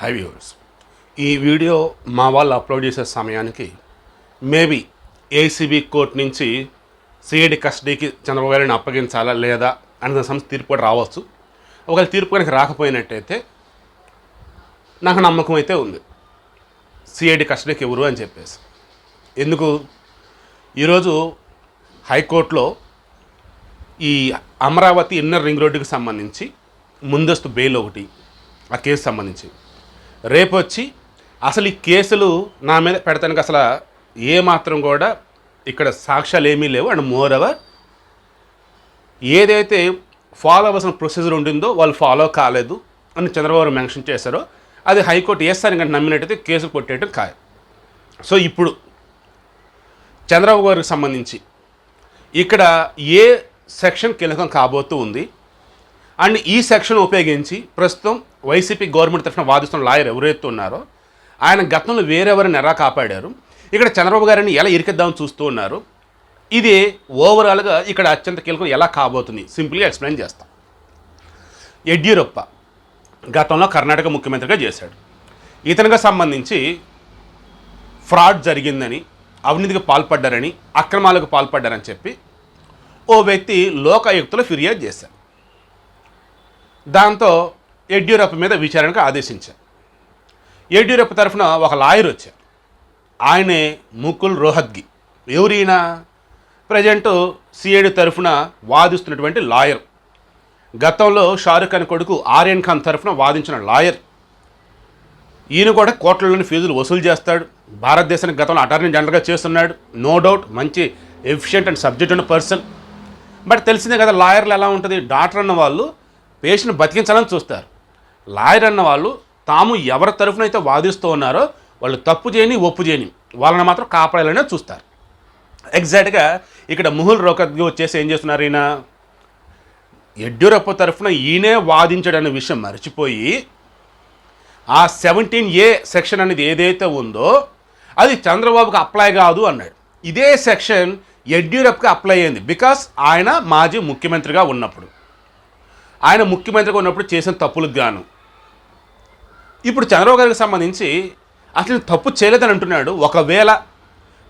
High viewers ఈ video మా వాళ్ళు అప్లోడ్ చేసే సమయానికి మేబీ ఏసీబీ కోర్టు నుంచి సిఐడి కస్టడీకి చంద్రబాబు గారిని అప్పగించాలా లేదా అనే సంస్థ తీర్పు కూడా రావచ్చు. ఒకవేళ తీర్పు కనుక రాకపోయినట్టయితే నాకు నమ్మకం అయితే ఉంది. సిఐడి కస్టడీకి ఎవరు అని చెప్పేసి. ఎందుకు? ఈరోజు హైకోర్టులో ఈ అమరావతి ఇన్నర్ రింగ్ రోడ్డుకి సంబంధించి ముందస్తు బెయిల్ ఒకటి ఆ కేసు సంబంధించి. రేపు వచ్చి అసలు ఈ కేసులు నా మీద పెడతానికి అసలు ఏ మాత్రం కూడా ఇక్కడ సాక్ష్యాలు ఏమీ లేవు. అండ్ మోర్ ఎవర్ ఏదైతే ఫాలో అవ్వాల్సిన ప్రొసీజర్ ఉండిందో వాళ్ళు ఫాలో కాలేదు అని చంద్రబాబు మెన్షన్ చేశారో అది హైకోర్టు వేస్తారని కంటే నమ్మినట్టయితే కేసు కొట్టేయటం ఖాయం. సో ఇప్పుడు చంద్రబాబు గారికి సంబంధించి ఇక్కడ ఏ సెక్షన్ కీలకం కాబోతూ ఉంది? అండ్ ఈ సెక్షన్ ఉపయోగించి ప్రస్తుతం వైసీపీ గవర్నమెంట్ తరఫున వాదిస్తున్న లాయర్ ఎవరైతే ఉన్నారో ఆయన గతంలో వేరెవరిని ఎలా కాపాడారు ఇక్కడ చంద్రబాబు గారిని ఎలా ఇరికిద్దామని చూస్తూ ఉన్నారు ఇది ఓవరాల్గా ఇక్కడ అత్యంత కీలకం ఎలా కాబోతుంది సింపుల్గా ఎక్స్ప్లెయిన్ చేస్తాం. యడ్యూరప్ప గతంలో కర్ణాటక ముఖ్యమంత్రిగా చేశాడు. ఇతనికి సంబంధించి ఫ్రాడ్ జరిగిందని అవినీతికి పాల్పడ్డారని అక్రమాలకు పాల్పడ్డారని చెప్పి ఓ వ్యక్తి లోకాయుక్తలో ఫిర్యాదు చేశారు దాంతో యడ్యూరప్ప మీద విచారణకు ఆదేశించారు. యడ్యూరప్ప తరఫున ఒక లాయర్ వచ్చారు. ఆయనే ముకుల్ రోహద్గి ఎవరైనా? ప్రజెంట్ సిఐడి తరఫున వాదిస్తున్నటువంటి లాయర్. గతంలో షారుఖ్ ఖాన్ కొడుకు ఆర్యన్ ఖాన్ తరఫున వాదించిన లాయర్. ఈయన కూడా కోట్లలోని ఫీజులు వసూలు చేస్తాడు. భారతదేశానికి గతంలో అటార్నీ జనరల్గా చేస్తున్నాడు. నో డౌట్ మంచి ఎఫిషియెంట్ అండ్ సబ్జెక్ట్ ఉన్న పర్సన్. బట్ తెలిసిందే కదా లాయర్లు ఎలా ఉంటుంది? డాక్టర్ అన్న వాళ్ళు పేషెంట్ బతికించాలని చూస్తారు. లాయర్ అన్న వాళ్ళు తాము ఎవరి తరఫున అయితే వాదిస్తూ ఉన్నారో వాళ్ళు తప్పు చేయని ఒప్పు చేయని వాళ్ళని మాత్రం కాపాడాలనే చూస్తారు. ఎగ్జాక్ట్గా ఇక్కడ ముహుల్ రోకత్గి వచ్చేసి ఏం చేస్తున్నారు ఈయన? యడ్యూరప్ప తరఫున ఈయనే వాదించడనే విషయం మర్చిపోయి ఆ సెవెంటీన్ ఏ సెక్షన్ అనేది ఏదైతే ఉందో అది చంద్రబాబుకి అప్లై కాదు అన్నాడు. ఇదే సెక్షన్ యడ్యూరప్పకి అప్లై అయింది బికాస్ ఆయన మాజీ ముఖ్యమంత్రిగా ఉన్నప్పుడు. ఆయన ముఖ్యమంత్రిగా ఉన్నప్పుడు చేసిన తప్పులకు గాను. ఇప్పుడు చంద్రబాబు గారికి సంబంధించి అసలు తప్పు చేయలేదని అంటున్నాడు. ఒకవేళ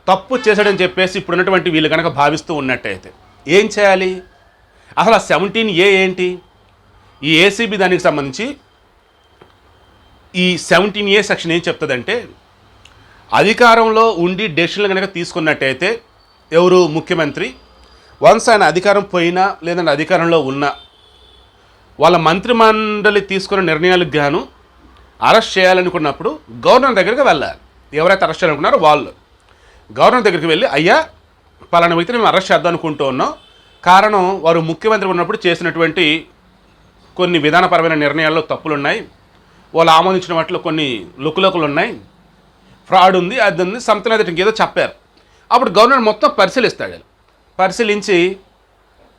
తప్పు చేశాడని చెప్పేసి ఇప్పుడు ఉన్నటువంటి వీళ్ళు కనుక భావిస్తూ ఉన్నట్టయితే ఏం చేయాలి? అసలు ఆ సెవెంటీన్ ఏ ఏంటి? ఈ ఏసీబీ దానికి సంబంధించి ఈ సెవెంటీన్ ఏ సెక్షన్ ఏం చెప్తుందంటే అధికారంలో ఉండి డెసిషన్లు కనుక తీసుకున్నట్టయితే ఎవరు? ముఖ్యమంత్రి. వన్స్ ఆయన అధికారం పోయినా లేదంటే అధికారంలో ఉన్నా వాళ్ళ మంత్రిమండలి తీసుకున్న నిర్ణయాలకు గాను అరెస్ట్ చేయాలనుకున్నప్పుడు గవర్నర్ దగ్గరికి వెళ్ళాలి. ఎవరైతే అరెస్ట్ చేయాలనుకున్నారో వాళ్ళు. గవర్నర్ దగ్గరికి వెళ్ళి అయ్యా పలానా వ్యక్తిని మేము అరెస్ట్ చేద్దాం అనుకుంటూ ఉన్నాం. కారణం వారు ముఖ్యమంత్రి ఉన్నప్పుడు చేసినటువంటి కొన్ని విధానపరమైన నిర్ణయాల్లో తప్పులు ఉన్నాయి వాళ్ళు ఆమోదించిన వాటిలో కొన్ని లుకులోకులు ఉన్నాయి ఫ్రాడ్ ఉంది అది ఉంది సంథింగ్ అయితే ఇంకేదో చెప్పారు. అప్పుడు గవర్నర్ మొత్తం పరిశీలిస్తాడు. పరిశీలించి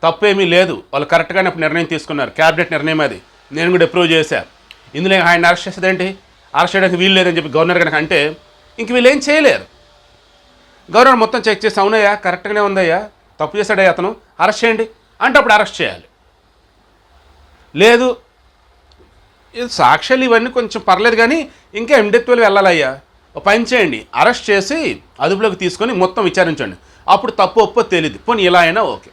తప్పేమీ లేదు. వాళ్ళు కరెక్ట్గానే నిర్ణయం తీసుకున్నారు. క్యాబినెట్ నిర్ణయం అది. నేను కూడా అప్రూవ్ చేశాను ఇందులో ఆయన అరెస్ట్ చేసేదేంటి అరెస్ట్ చేయడానికి వీలు లేదని చెప్పి గవర్నర్ కనుక అంటే ఇంక వీళ్ళు ఏం చేయలేరు. గవర్నర్ మొత్తం చెక్ చేసి అవునయ్యా కరెక్ట్గానే ఉందయ్యా తప్పు చేశాడయ్యా అతను అరెస్ట్ చేయండి. అంటే అప్పుడు అరెస్ట్ చేయాలి. లేదు సాక్ష్యాలు ఇవన్నీ కొంచెం పర్లేదు కానీ ఇంకా ఎండెత్తులు వెళ్ళాలయ్యా. పని చేయండి. అరెస్ట్ చేసి అదుపులోకి తీసుకొని మొత్తం విచారించండి. అప్పుడు తప్పు ఒప్పో తెలియదు పోనీ ఇలా అయినా ఓకే.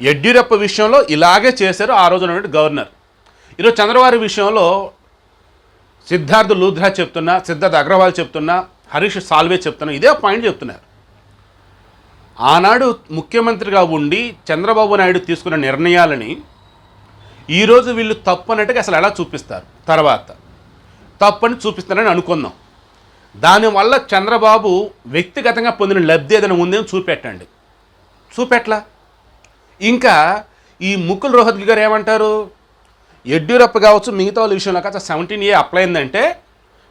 యడ్యూరప్ప విషయంలో ఇలాగే చేశారు ఆ రోజు ఉన్నటువంటి గవర్నర్. ఈరోజు చంద్రబాబు విషయంలో సిద్ధార్థ్ లూధ్రా చెప్తున్నా సిద్ధార్థ్ అగ్రవాల్ చెప్తున్నా హరీష్ సాల్వే చెప్తున్నా ఇదే పాయింట్ చెప్తున్నారు. ఆనాడు ముఖ్యమంత్రిగా ఉండి చంద్రబాబు నాయుడు తీసుకున్న నిర్ణయాలని ఈరోజు వీళ్ళు తప్పనట్టుగా అసలు ఎలా చూపిస్తారు? తర్వాత తప్పని చూపిస్తారని అనుకుందాం. దానివల్ల చంద్రబాబు వ్యక్తిగతంగా పొందిన లబ్ధి ఏదైనా ఉందేమో చూపెట్టండి. చూపెట్లా ఇంకా ఈ ముకుల్ రోహత్గి గారు ఏమంటారు? యడ్యూరప్ప కావచ్చు మిగతా వాళ్ళ విషయంలో కాస్త సెవెంటీన్ ఏ అప్లై అయిందంటే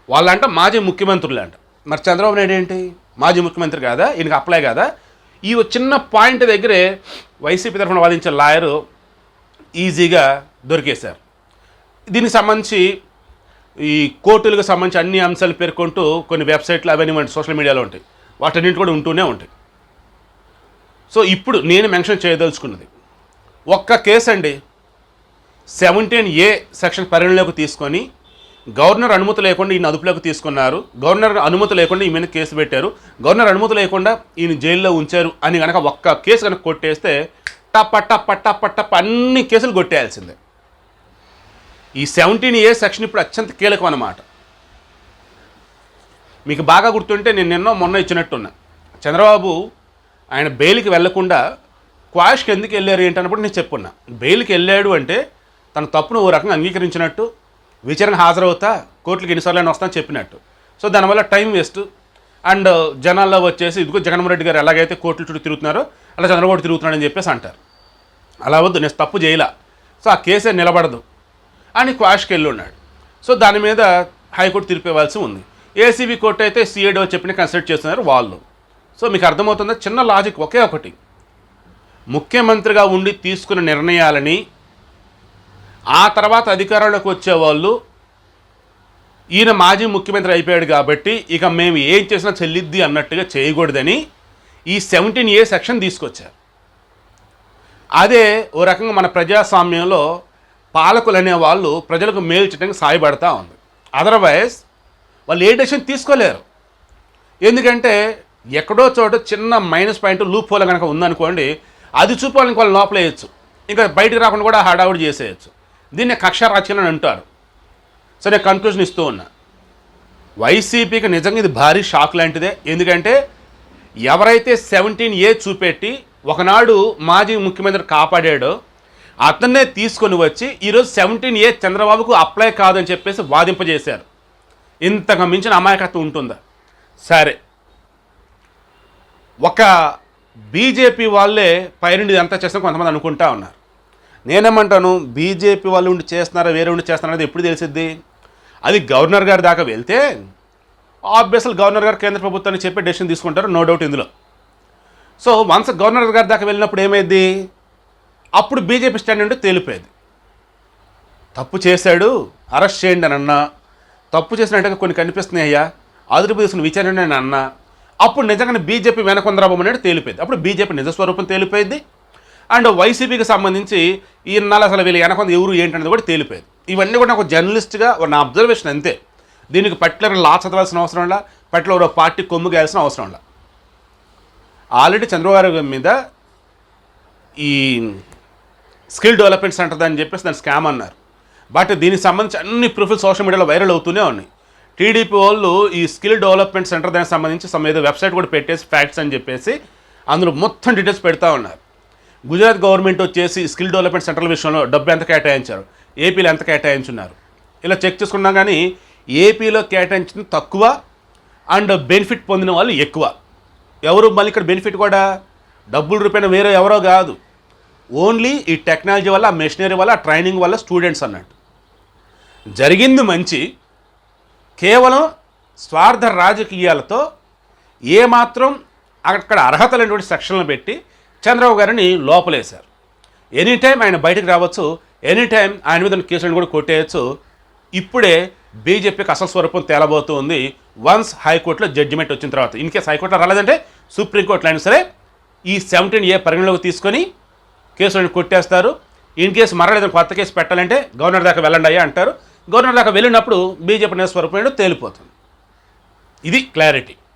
వాళ్ళంట మాజీ ముఖ్యమంత్రులు అంట మరి చంద్రబాబు నాయుడు ఏంటి? మాజీ ముఖ్యమంత్రి కాదా? ఈయనకి అప్లై కాదా? ఈ చిన్న పాయింట్ దగ్గరే వైసీపీ తరఫున వాదించే లాయరు ఈజీగా దొరికేశారు. దీనికి సంబంధించి ఈ కోర్టులకు సంబంధించి అన్ని అంశాలు పేర్కొంటూ కొన్ని వెబ్సైట్లు అవన్నీ మన సోషల్ మీడియాలో ఉంటాయి. వాటన్నింటి కూడా ఉంటూనే ఉంటాయి. సో ఇప్పుడు నేను మెన్షన్ చేయదలుచుకున్నది ఒక్క కేసు అండి సెవెంటీన్ ఏ సెక్షన్ పరిగణలోకి తీసుకొని గవర్నర్ అనుమతి లేకుండా ఈయన అదుపులోకి తీసుకున్నారు. గవర్నర్ అనుమతి లేకుండా ఈ మీద కేసు పెట్టారు. గవర్నర్ అనుమతి లేకుండా ఈయన జైల్లో ఉంచారు అని కనుక ఒక్క కేసు కనుక కొట్టేస్తే టప్ప టప్ప టప్ప టప్ప అన్ని కేసులు కొట్టేయాల్సిందే. ఈ సెవెంటీన్ ఏ సెక్షన్ ఇప్పుడు అత్యంత కీలకం అన్నమాట మీకు బాగా గుర్తుంటే నేను నిన్న మొన్న ఇచ్చినట్టున్నా. చంద్రబాబు ఆయన బెయిల్కి వెళ్ళకుండా క్వాష్కి ఎందుకు వెళ్ళారు ఏంటన్నప్పుడు నేను చెప్పున్నా. బెయిల్కి వెళ్ళాడు అంటే తన తప్పును ఓ రకంగా అంగీకరించినట్టు విచారణ హాజరవుతా కోర్టుకి ఎన్నిసార్లు వస్తాను చెప్పినట్టు. సో దానివల్ల టైం వేస్ట్. అండ్ జనాల్లో వచ్చేసి ఇదిగో జగన్మోహన్ రెడ్డి గారు ఎలాగైతే కోర్టుల చుట్టూ తిరుగుతున్నారో అలా చంద్రబాబు తిరుగుతున్నాడని చెప్పేసి అంటారు. అలా వద్దు నేను తప్పు చేయలా. సో ఆ కేసే నిలబడదు. అని క్వాష్కి వెళ్ళి ఉన్నాడు. సో దాని మీద హైకోర్టు తీర్పు ఇవ్వాల్సి ఉంది. ఏసీబీ కోర్టు అయితే సిఐడో చెప్పిన కన్సిడర్ చేస్తున్నారు వాళ్ళు. సో మీకు అర్థమవుతుందా? చిన్న లాజిక్ ఒకే ఒకటి. ముఖ్యమంత్రిగా ఉండి తీసుకున్న నిర్ణయాలని ఆ తర్వాత అధికారంలోకి వచ్చేవాళ్ళు ఈయన మాజీ ముఖ్యమంత్రి అయిపోయాడు కాబట్టి ఇక మేము ఏం చేసినా చెల్లిద్ది అన్నట్టుగా చేయకూడదని ఈ సెవెంటీన్ ఏ సెక్షన్ తీసుకొచ్చారు. అదే ఓ రకంగా మన ప్రజాస్వామ్యంలో పాలకులు అనే వాళ్ళు ప్రజలకు మేలు చేయడానికి సాయపడతా ఉంది. అదర్వైజ్ వాళ్ళు ఏ డెసిషన్ తీసుకోలేరు. ఎందుకంటే ఎక్కడో చోట చిన్న మైనస్ పాయింట్ లూప్ హోల్ కనుక ఉందనుకోండి అది చూపాలని వాళ్ళు లోపలేయచ్చు. ఇంకా బయటకు రాకుండా కూడా హడావుడి చేసేయచ్చు. దీన్ని కక్ష రాజ్యం అని అంటారు. సో నేను కన్క్లూజన్ ఇస్తూ ఉన్నా. వైసీపీకి నిజంగా ఇది భారీ షాక్ లాంటిదే. ఎందుకంటే ఎవరైతే సెవెంటీన్ ఏ చూపెట్టి ఒకనాడు మాజీ ముఖ్యమంత్రి కాపాడాడో అతన్నే తీసుకొని వచ్చి ఈరోజు సెవెంటీన్ ఏ చంద్రబాబుకు అప్లై కాదని చెప్పేసి వాదింపజేశారు. ఇంతకు మించిన అమాయకత్వం ఉంటుందా? సరే. ఒక బీజేపీ వాళ్ళే పైనుండి ఇదంతా చేస్తాం కొంతమంది అనుకుంటా ఉన్నారు. నేనేమంటాను బీజేపీ వాళ్ళు ఉండి చేస్తున్నారా వేరే ఉండి చేస్తున్నారా అనేది ఎప్పుడు తెలిసిద్ది? అది గవర్నర్ గారి దాకా వెళ్తే ఆబ్వియస్లీ గవర్నర్ గారు కేంద్ర ప్రభుత్వాన్ని చెప్పే డెసిషన్ తీసుకుంటారు నో డౌట్ ఇందులో. సో వన్స్ గవర్నర్ గారి దాకా వెళ్ళినప్పుడు ఏమైంది అప్పుడు బీజేపీ స్టాండ్ అంటే తేలిపోయేది. తప్పు చేశాడు అరెస్ట్ చేయండి అని అన్నా. తప్పు చేసినట్టుగా కొన్ని కనిపిస్తున్నాయి అయ్యా. అదుపు తీసుకుని విచారణ అని అన్నా. అప్పుడు నిజంగానే బీజేపీ వెనకొందరాబం అనేది తేలిపోయింది. అప్పుడు బీజేపీ నిజస్వరూపం తేలిపోయింది. అండ్ వైసీపీకి సంబంధించి ఈ నెల అసలు వీళ్ళు వెనకొంది ఎవరు ఏంటనేది కూడా తేలిపోయింది. ఇవన్నీ కూడా నాకు జర్నలిస్ట్గా నా అబ్జర్వేషన్ అంతే. దీనికి పర్టికులర్ లా చదవాల్సిన అవసరం లా పర్టికులర్ ఒక పార్టీ కొమ్ము గేయాల్సిన అవసరం లా ఆల్రెడీ చంద్రబాబు గారి మీద ఈ స్కిల్ డెవలప్మెంట్ సెంటర్ అని చెప్పేసి దాని స్కామ్ అన్నారు. బట్ దీనికి సంబంధించి అన్ని ప్రూఫ్లు సోషల్ మీడియాలో వైరల్ అవుతూనే ఉన్నాయి. టీడీపీ వాళ్ళు ఈ స్కిల్ డెవలప్మెంట్ సెంటర్ దానికి సంబంధించి సమ్ ఏదో వెబ్సైట్ కూడా పెట్టేసి ఫ్యాక్ట్స్ అని చెప్పేసి అందులో మొత్తం డీటెయిల్స్ పెడతా ఉన్నారు. గుజరాత్ గవర్నమెంట్ వచ్చేసి స్కిల్ డెవలప్మెంట్ సెంటర్ల విషయంలో డబ్బు ఎంత కేటాయించారు? ఏపీలో ఎంత కేటాయించున్నారు? ఇలా చెక్ చేసుకున్నా కానీ ఏపీలో కేటాయించిన తక్కువ అండ్ బెనిఫిట్ పొందిన వాళ్ళు ఎక్కువ. ఎవరు మళ్ళీ ఇక్కడ బెనిఫిట్ కూడా? డబ్బుల రూపాయన వేరే ఎవరో కాదు. ఓన్లీ ఈ టెక్నాలజీ వల్ల ఆ మెషినరీ వల్ల ట్రైనింగ్ వల్ల స్టూడెంట్స్ అన్నట్టు. జరిగింది మంచి. కేవలం స్వార్థ రాజకీయాలతో ఏమాత్రం అక్కడ అర్హత లేనటువంటి సెక్షన్లు పెట్టి చంద్రబాబు గారిని లోపలేశారు. ఎనీ టైం ఆయన బయటకు రావచ్చు ఎనీ టైం ఆయన మీద కేసులను కూడా కొట్టేయచ్చు. ఇప్పుడే బీజేపీకి అసలు స్వరూపం తేలబోతుంది. వన్స్ హైకోర్టులో జడ్జిమెంట్ వచ్చిన తర్వాత ఇన్ కేసు హైకోర్టులో రాలేదంటే సుప్రీంకోర్టులో అయినా సరే ఈ సెవెంటీన్ ఏ పరిగణలోకి తీసుకొని కేసులను కొట్టేస్తారు. ఇన్ కేసు మరలేదని కొత్త కేసు పెట్టాలంటే గవర్నర్ దాకా వెళ్ళండి అయ్యా అంటారు. గవర్నర్ దాకా వెళ్ళినప్పుడు బీజేపీ స్వరూపం తేలిపోతుంది. ఇది క్లారిటీ